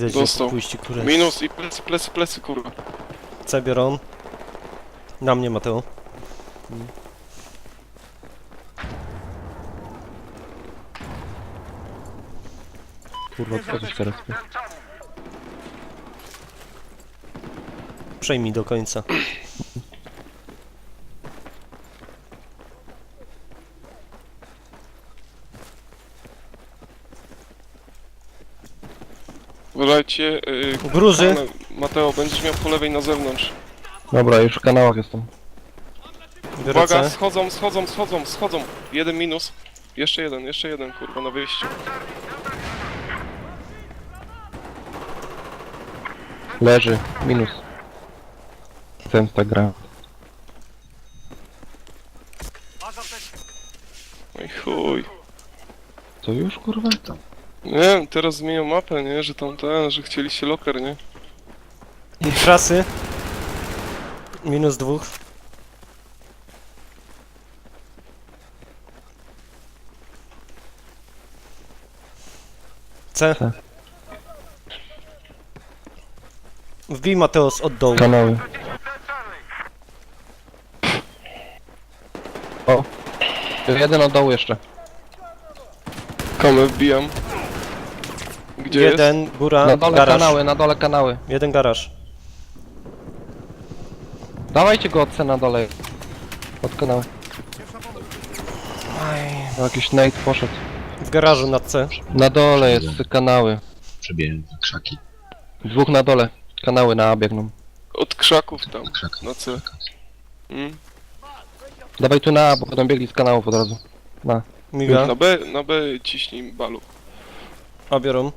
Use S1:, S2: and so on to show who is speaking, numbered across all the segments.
S1: Dostał.
S2: pójście, które...
S1: Minus i plecy, plecy, plecy, kurwa.
S2: C biorą. Na mnie, Mateo.
S3: Kurwa, wchodzisz teraz.
S2: Przejmij do końca.
S1: Uważajcie, yy,
S2: Gruzy!
S1: Mateo, będziesz miał po lewej na zewnątrz.
S3: Dobra, już w kanałach jestem.
S1: Uwaga, schodzą, schodzą, schodzą, schodzą. Jeden minus. Jeszcze jeden, jeszcze jeden, kurwa, na wyjściu.
S3: Leży, minus. Zemsta gra.
S1: Oj chuj.
S3: Co już, kurwa?
S1: Nie wiem, teraz zmienią mapę, nie? Że tam ten, że chcieliście loker, nie?
S2: Trasy. Minus dwóch. C.
S3: C.
S2: Wbij Mateos od dołu.
S3: Kanały. O! Jeden od dołu jeszcze.
S1: Kamę wbijam. Gdzie jest?
S2: Jeden, góra,
S3: Na dole
S2: garaż.
S3: kanały, na dole kanały.
S2: Jeden garaż.
S3: Dawajcie go od C na dole. Od kanały. O, Jakiś Nate poszedł.
S2: W garażu na C.
S3: Na dole jest kanały.
S4: Przebiegłem za krzaki.
S3: Dwóch na dole. Kanały na A biegną.
S1: Od krzaków tam,
S4: Na krzaki.
S1: na C. Mm.
S3: Dawaj tu na A, bo będą biegli z kanałów od razu. Na.
S2: Miga.
S1: Na B, na B ciśnij balu.
S2: A biorą.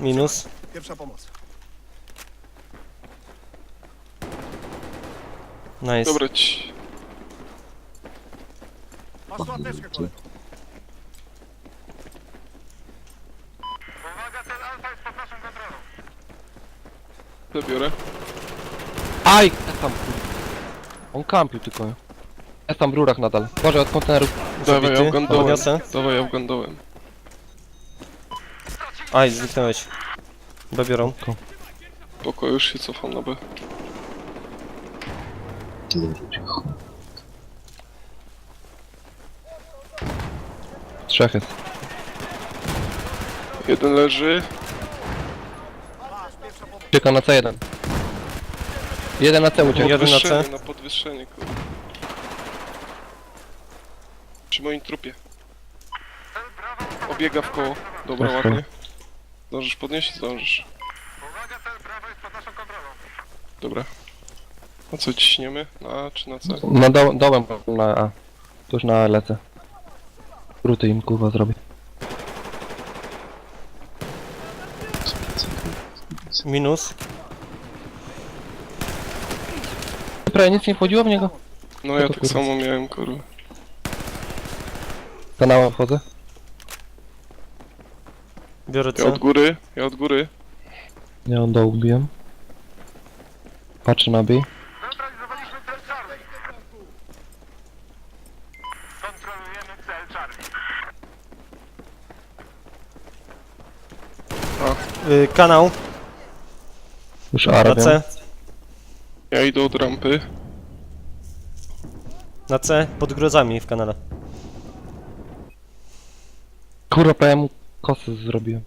S2: Minus.
S5: Pierwsza pomoc.
S2: Nice.
S1: Dobra, ci...
S5: Masz tu apteczkę, kolego.
S1: zabiorę.
S3: Aj! Jest tam. kurwa. On kampił tylko. Jest tam w rurach nadal. Boże, od kontenerów.
S1: Dawaj,
S2: Zabity.
S1: Afgandołem.
S2: Podniosę.
S1: Dawaj, Afgandołem.
S2: Aj, zniknąłeś. B biorą.
S1: Spoko, już się cofam na B.
S3: Trzech jest.
S1: Jeden leży.
S3: Ucieka na C1. Jeden na C uciekł.
S2: Jeden na C.
S1: Podwyższenie, na podwyższenie, kurwa. Przy moim trupie. Obiega w koło. Dobra, ładnie. Zdążysz podnieść? Zdążysz. Dobra. A co, ciśniemy? Na A czy na C?
S3: Na do, dołem na A. Tu już na A lecę. Ruty im kurwa zrobię.
S2: Minus.
S3: Prawie nic nie wchodziło w niego.
S1: No ja
S3: to
S1: tak
S3: kurwa.
S1: samo miałem, kurwa.
S3: Kanałem wchodzę.
S2: Biorę
S1: Ja
S2: C.
S1: od góry, ja od góry.
S3: Ja on dołu bijem. Patrzę na B.
S5: Neutralizowaliśmy cel Charlie. Kontrolujemy cel Charlie.
S2: Y, kanał.
S3: Już A
S2: Na. C.
S1: Ja idę od rampy.
S2: Na C. Pod grozami w kanale.
S3: Kurwa, prawie mu kosy zrobiłem.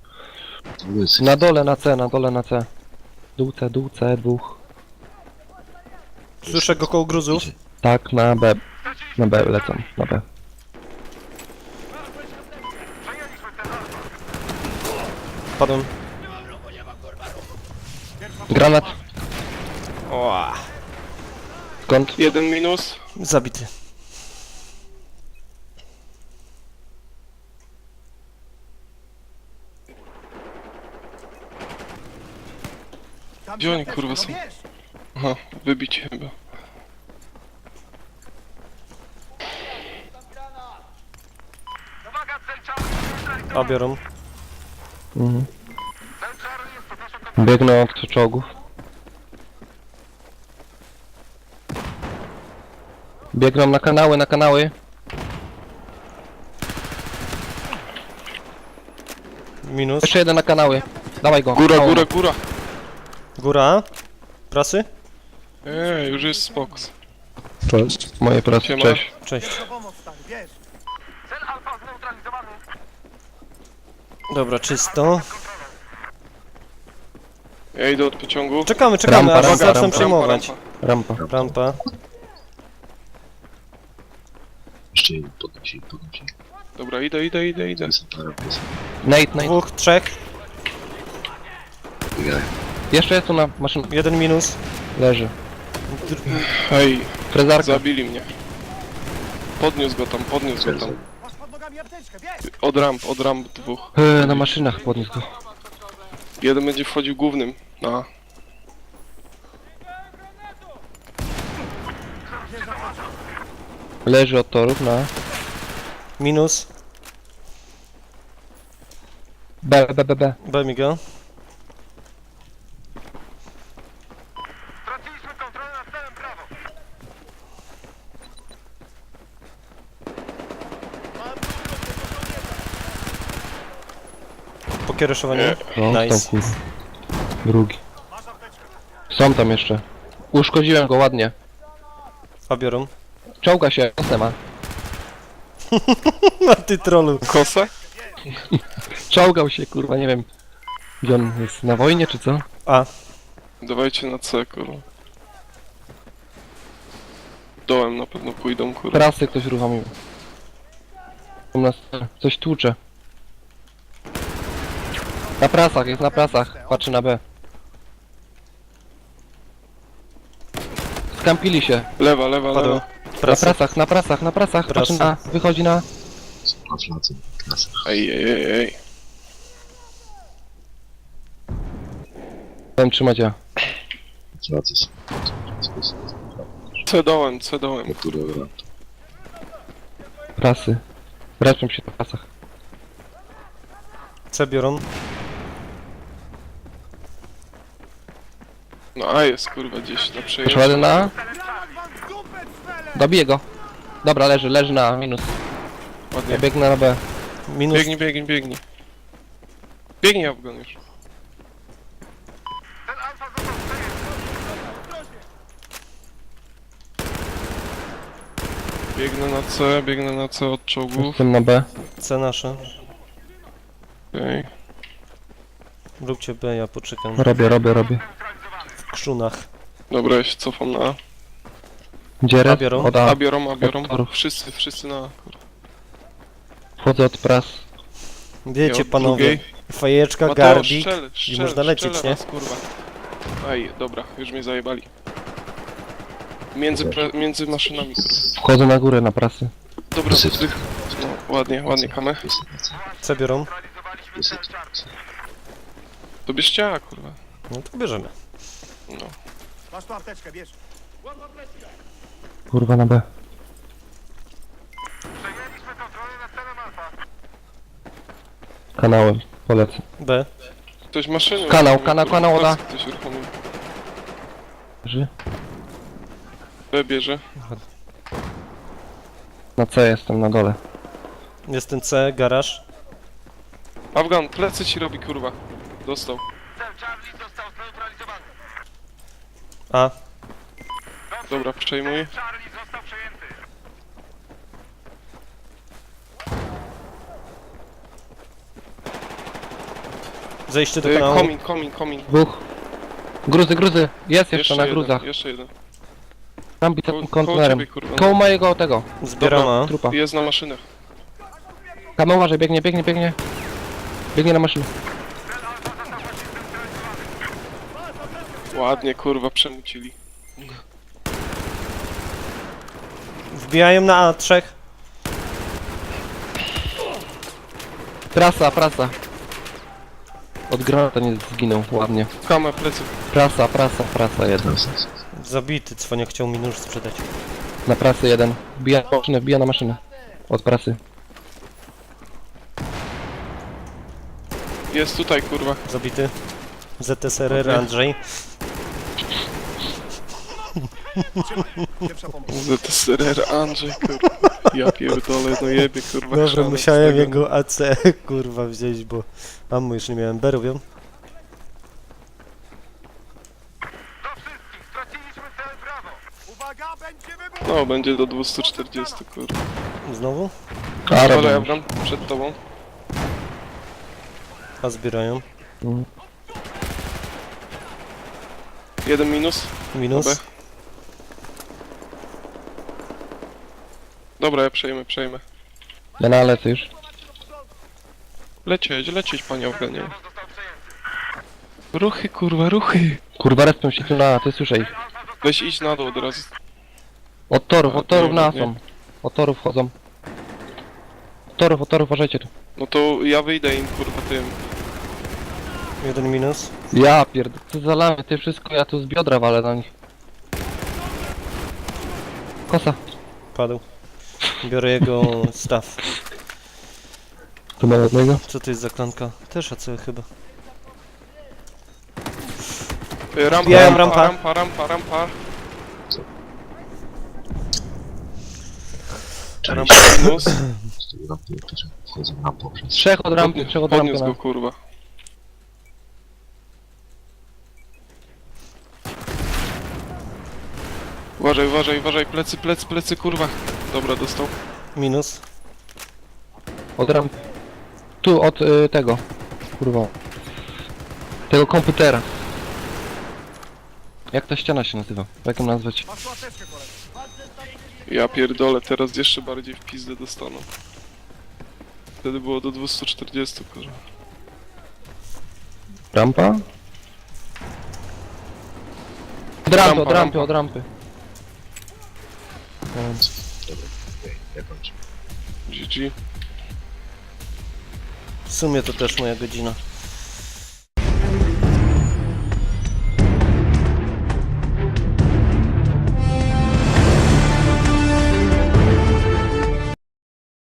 S4: Łysy.
S3: Na dole na C, na dole na C. Dół C, dół C, dwóch.
S2: Słyszę go koło gruzów.
S3: Tak, na B. Na B lecą, na B.
S2: Padłem.
S3: Granat.
S2: Oa.
S3: Skąd?
S1: Jeden minus.
S2: Zabity.
S1: Gdzie oni, kurwa, są? Aha, wybicie chyba.
S2: A biorą.
S3: Mhm. Biegnę od czołgów. Biegną na kanały, na kanały.
S2: Minus.
S3: Jeszcze jeden na kanały. Dawaj go.
S1: Góra,
S3: Kanały.
S1: góra, góra.
S2: Góra. Prasy?
S1: Eee, już jest spoks.
S3: Cześć. Moje pracy,
S1: Siema.
S3: cześć.
S2: Cześć.
S5: pomoc, wiesz. Cel alfa zneutralizowany.
S2: Dobra, czysto.
S1: Ja idę od pociągu.
S2: Czekamy, czekamy,
S3: Rampa,
S2: aż
S3: rampa,
S2: zaczną
S3: rampa,
S2: przejmować.
S3: Rampa.
S2: Rampa.
S4: Jeszcze jeden podnosi, podnosi.
S1: Dobra, idę, idę, idę, idę.
S4: Jest na rampa, jest.
S3: Nate, Nate.
S2: Dwóch, trzech.
S4: Biegają.
S3: Jeszcze jest tu na maszynie.
S2: Jeden minus.
S3: Leży.
S1: Hej,
S3: Frezarka.
S1: zabili mnie. Podniósł go tam, podniósł go tam.
S5: Masz pod nogami apteczkę, wiesz.
S1: Od ramp, od ramp dwóch.
S3: Eee, na maszynach podniósł go.
S1: Jeden będzie wchodził głównym. A,
S3: Leży od torów na
S2: Minus.
S3: B, B, B, B.
S2: Bemiga.
S5: Straciliśmy
S2: Pokiereszowanie.
S3: No,
S2: Nice.
S3: kurwa. Drugi. Są tam jeszcze. Uszkodziłem go ładnie.
S2: A biorą.
S3: Czołga się, jasne ma.
S2: A ty trollu.
S1: kosę?
S3: Czołgał się, kurwa, nie wiem. Gdzie on jest? Na wojnie czy co?
S2: A.
S1: Dawajcie na C, kurwa. Dołem na pewno pójdą, kurwa.
S3: Prasy ktoś uruchomił. U nas coś tłucze. Na prasach, jest na prasach. Patrzy na B. Skampili się.
S1: Lewa, lewa,
S2: Padło.
S1: lewa.
S3: Na
S2: Prasy.
S3: prasach, na prasach, na prasach. Patrzy na... Wychodzi na...
S4: Na na.
S1: Ej, ej, ej, ej.
S3: Chciałem trzymać ja.
S4: Flace są.
S1: C dołem, C dołem.
S4: Niektóre rampa.
S3: Prasy. Wracam się na prasach.
S2: C biorą.
S1: No A jest, kurwa, gdzieś na
S3: Proszę ładnie na... Dobiję go. Dobra, leży, leży na minus. Ja
S1: Ładnie.
S3: biegnę na B.
S2: Minus.
S1: Biegnij, biegnij, biegnij. Biegnij, Afgan już. Biegnę na C, biegnę na C od czołgów.
S3: Jestem na B.
S2: C nasze.
S1: Okej.
S2: Róbcie B, ja poczekam.
S3: Robię, robię, robię.
S2: Krzunach.
S1: Dobra, ja się cofam na A.
S3: Gdzie
S2: A biorą?
S3: Od
S1: A
S3: A.
S1: biorą, a biorą. Wszyscy, wszyscy na A.
S3: Wchodzę od pras.
S1: Ja
S2: Wiecie
S1: od
S2: panowie.
S1: drugiej.
S2: Fajeczka,
S1: Mateo,
S2: garbik.
S1: strzel, strzel,
S2: można lecieć, nie?
S1: raz, kurwa. Ej, dobra, już mnie zajebali. Między, pre, między maszynami, kurwa.
S3: Wchodzę na górę na prasy.
S1: Dobra, zwych. No, ładnie, ładnie, kamę.
S4: Jest na C.
S2: C biorą.
S1: To bierzcie A, kurwa.
S2: No to bierzemy.
S1: No.
S5: Masz tu apteczkę, bierz.
S3: Kurwa na B.
S5: Przejęliśmy kontrolę nad celem alfa.
S3: Kanałem. Polecę.
S2: B.
S1: Ktoś maszyny.
S3: Kanał, kanał, kanał, da.
S1: Ktoś uruchomił.
S3: Leży.
S1: B bierze.
S3: Na C jestem, na dole.
S2: Jest ten C, garaż.
S1: Afgan, plecy ci robi, kurwa. Dostał.
S5: Cel Charlie.
S2: A.
S1: Dobra, przejmuj.
S5: Charlie został przejęty.
S2: Zejście do
S1: E,
S2: kanału.
S1: komin, komin, komin.
S3: Dwóch. Gruzy, gruzy. Jest jeszcze, na
S1: jeden,
S3: gruzach.
S1: jeszcze jeden.
S3: Tam bita
S1: Ko
S3: tym
S1: koło
S3: kontenerem.
S1: ciebie, kurwa.
S3: Koło mojego tego.
S2: Zbieram A.
S3: Trupa.
S1: Jest na maszynach.
S3: Kamer uważaj, biegnie, biegnie, biegnie. Biegnie na maszynę.
S1: Ładnie, kurwa, przemucili.
S2: Wbijają na A, trzech.
S3: Prasa, prasa. Od granata nie zginął, ładnie.
S1: Kamę, plecy.
S3: Prasa, prasa, prasa jeden.
S2: Zabity, cwania chciał mi nóż sprzedać.
S3: Na prasę jeden. Bija na maszynę, bija na maszynę. Od prasy.
S1: Jest tutaj, kurwa.
S2: Zabity. ZSRR
S1: Okej.
S2: Andrzej.
S1: ZSRR Andrzej, kurwa. Ja pierdolę, no jebie, kurwa. Z
S2: musiałem jego AC kurwa wziąć, bo ammo już nie miałem. B robią.
S5: Do wszystkich, straciliśmy cel brawo.
S6: Uwaga, będzie wybuch!
S1: No, będzie do 240, kurwa.
S2: Znowu?
S1: Afgan, przed tobą.
S2: A zbierają.
S3: Mm.
S1: Jeden minus.
S2: Minus.
S1: B. Dobra, ja przejmę, przejmę.
S3: Ja na lecę już.
S1: Lecieć, lecieć, panie Afganie. Ruchy, kurwa, ruchy.
S3: Kurwa, respią się tu na, ty słyszę ich.
S1: Weź idź na dół od razu.
S3: Od torów,
S1: A,
S3: od torów
S1: nie,
S3: na
S1: nie.
S3: są. Od torów chodzą. Od torów, od torów, uważajcie tu.
S1: No to ja wyjdę im, kurwa, tym.
S2: Jeden minus.
S3: Ja pierd... Ty zalamy, ty wszystko, ja tu z biodra walę na nich. Kosa.
S2: Padł. Biorę jego staw.
S3: Tu mam jednego.
S2: Co to jest za klanka? Też AC chyba.
S1: Y, Rampa,
S2: Wbijałem
S1: rampa,
S2: rampa.
S1: rampa, rampa, rampa. Minus.
S4: z którzy wchodzą przez...
S3: Trzech od rampy, trzech od rampy
S1: Podniósł go, kurwa. Uważaj, uważaj, uważaj, plecy, plecy, plecy, kurwa. Dobra, dostał.
S2: Minus.
S3: Od rampy. Tu, od y, tego. Kurwa. Tego komputera. Jak ta ściana się nazywa? Jak ją nazwać?
S1: Ja pierdolę, teraz jeszcze bardziej w pizdę dostaną. Wtedy było do 240, kurwa.
S3: Rampa? Od rampy,
S1: Rampa,
S3: od rampy,
S1: rampa.
S3: od rampy.
S4: Dobra, okej, ja kończę.
S1: GG.
S2: W sumie to też moja godzina.